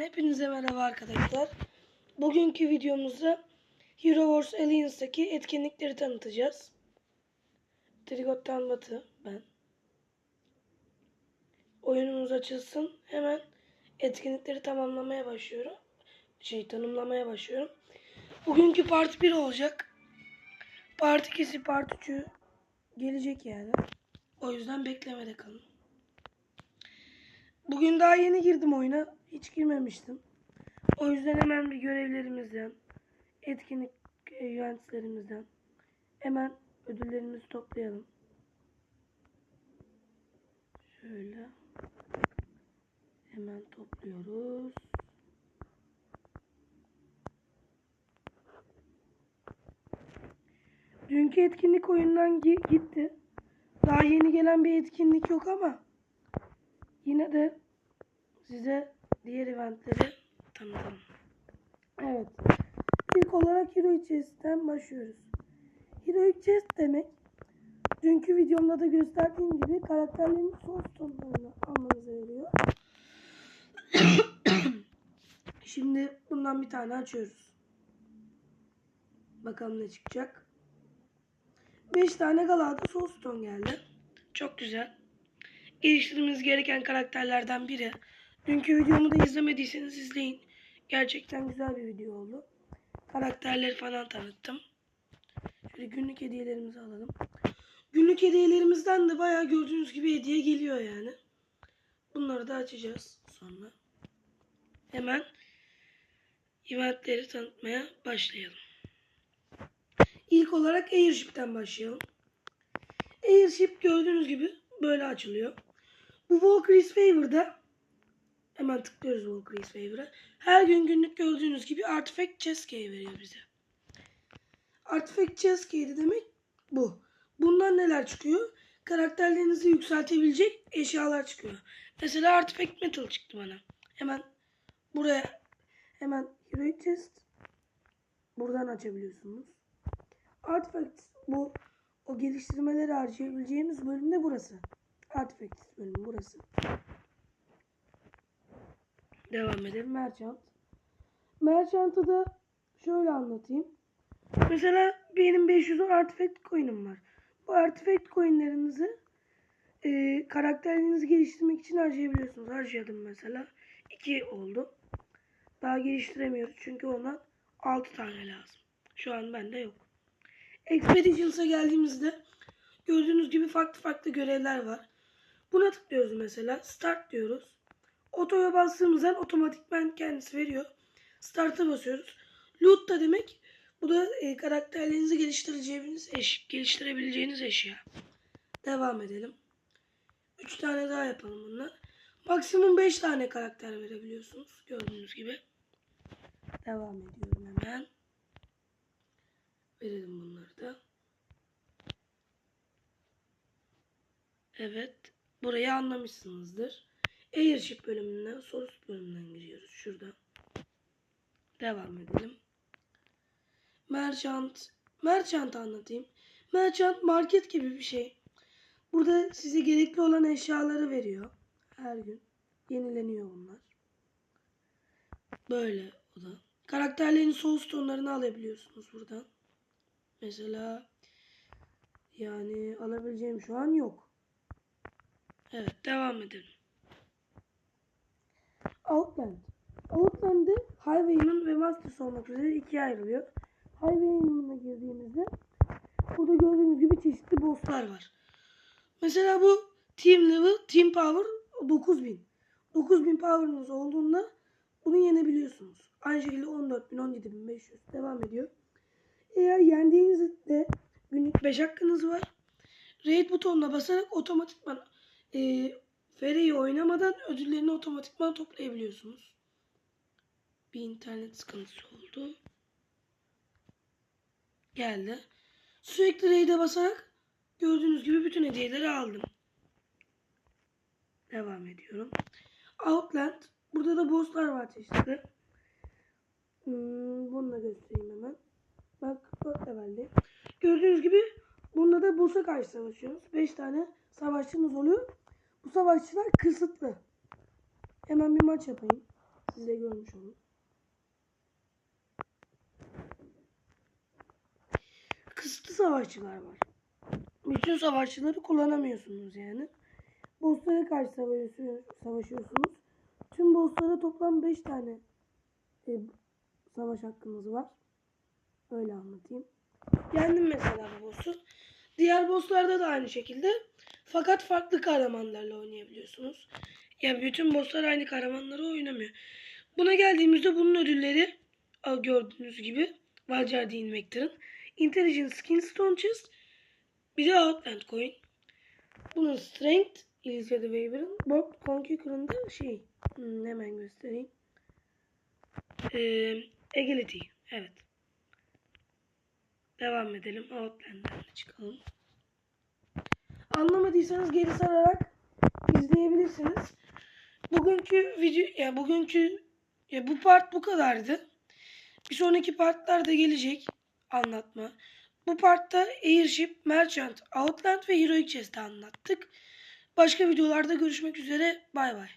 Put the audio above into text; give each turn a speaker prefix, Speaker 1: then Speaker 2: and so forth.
Speaker 1: hepinize merhaba arkadaşlar. Bugünkü videomuzda Hero Wars Alliance'daki etkinlikleri tanıtacağız. Trigot'tan Batı ben. Oyunumuz açılsın. Hemen etkinlikleri tamamlamaya başlıyorum. Şey tanımlamaya başlıyorum. Bugünkü part 1 olacak. Part 2'si part 3'ü gelecek yani. O yüzden beklemede kalın. Bugün daha yeni girdim oyuna. Hiç girmemiştim. O yüzden hemen bir görevlerimizden, etkinlik eventlerimizden hemen ödüllerimizi toplayalım. Şöyle. Hemen topluyoruz. Dünkü etkinlik oyundan gi- gitti. Daha yeni gelen bir etkinlik yok ama Yine de size diğer eventleri tanıtalım. Evet. İlk olarak Heroic Chest'ten başlıyoruz. Heroic Chest demek dünkü videomda da gösterdiğim gibi karakterlerin son tonlarını almanıza yarıyor. Şimdi bundan bir tane açıyoruz. Bakalım ne çıkacak. 5 tane Galada Soulstone geldi. Çok güzel geliştirmemiz gereken karakterlerden biri. Dünkü videomu da izlemediyseniz izleyin. Gerçekten güzel bir video oldu. Karakterleri falan tanıttım. Şöyle günlük hediyelerimizi alalım. Günlük hediyelerimizden de bayağı gördüğünüz gibi hediye geliyor yani. Bunları da açacağız sonra. Hemen eventleri tanıtmaya başlayalım. İlk olarak Airship'ten başlayalım. Airship gördüğünüz gibi böyle açılıyor. Bu Valkyrie's Favor'da hemen tıklıyoruz Valkyrie's Favor'a. Her gün günlük gördüğünüz gibi Artifact Chest Key veriyor bize. Artifact Chest Key de demek bu. Bundan neler çıkıyor? Karakterlerinizi yükseltebilecek eşyalar çıkıyor. Mesela Artifact Metal çıktı bana. Hemen buraya hemen Heroic Chest buradan açabiliyorsunuz. Artifact bu o geliştirmeleri harcayabileceğimiz bölüm de burası. Artifact bölümü burası. Devam edelim. Merchant. Merchant'ı da şöyle anlatayım. Mesela benim 510 artifact coin'im var. Bu artifact coin'lerinizi e, karakterlerinizi geliştirmek için harcayabiliyorsunuz. Harcadım mesela. 2 oldu. Daha geliştiremiyoruz çünkü ona 6 tane lazım. Şu an bende yok. Expeditions'a geldiğimizde gördüğünüz gibi farklı farklı görevler var. Buna tıklıyoruz mesela. Start diyoruz. Otoya bastığımız an otomatikman kendisi veriyor. Start'a basıyoruz. Loot da demek bu da e, karakterlerinizi geliştireceğiniz eş, geliştirebileceğiniz eşya. Devam edelim. 3 tane daha yapalım bunlar. Maksimum 5 tane karakter verebiliyorsunuz. Gördüğünüz gibi. Devam ediyorum hemen. Verelim bunları da. Evet. Burayı anlamışsınızdır. Airship bölümünden, Source bölümünden giriyoruz. Şurada. Devam edelim. Merchant. Merchant anlatayım. Merchant market gibi bir şey. Burada size gerekli olan eşyaları veriyor. Her gün. Yenileniyor bunlar. Böyle o da. Karakterlerin soul stone'larını alabiliyorsunuz buradan. Mesela yani alabileceğim şu an yok. Evet devam edelim. Outland. Outland'de Highwayman ve Masters olmak üzere ikiye ayrılıyor. Highwayman'a girdiğimizde burada gördüğünüz gibi çeşitli bosslar var. Mesela bu Team Level, Team Power 9000. 9000 power'ınız olduğunda bunu yenebiliyorsunuz. Aynı şekilde 14000, 17500 devam ediyor. Eğer yendiğinizde günlük 5 hakkınız var. Raid butonuna basarak otomatikman e, Fere'yi oynamadan ödüllerini otomatikman toplayabiliyorsunuz. Bir internet sıkıntısı oldu. Geldi. Sürekli raid'e basarak gördüğünüz gibi bütün hediyeleri aldım. Devam ediyorum. Outland. Burada da bosslar var çeşitli. Hmm, bunu da göstereyim hemen. Bak 4 levelde. Gördüğünüz gibi bunda da boss'a karşı savaşıyoruz. 5 tane savaşçımız oluyor. Bu savaşçılar kısıtlı. Hemen bir maç yapayım Siz de görmüş olun. Kısıtlı savaşçılar var. Bütün savaşçıları kullanamıyorsunuz yani. Bosslara karşı savaşıyor- savaşıyorsunuz. Tüm bosslara toplam 5 tane e, savaş hakkınız var. Öyle anlatayım. Yendim mesela bu boss'u. Diğer bosslarda da aynı şekilde. Fakat farklı kahramanlarla oynayabiliyorsunuz. Yani bütün bosslar aynı kahramanları oynamıyor. Buna geldiğimizde bunun ödülleri gördüğünüz gibi Valjar Dean Vector'ın Intelligence Skin Stone Chest bir de Outland Coin. Bunun Strength Illustrated Waver'ın Borg Conqueror'ın da şey hmm, hemen göstereyim. Ee, Agility. Evet. Devam edelim. Outland'den de çıkalım. Anlamadıysanız geri sararak izleyebilirsiniz. Bugünkü video ya bugünkü ya bu part bu kadardı. Bir sonraki partlar da gelecek anlatma. Bu partta Airship, Merchant, Outland ve Heroic Chest'i anlattık. Başka videolarda görüşmek üzere. Bay bay.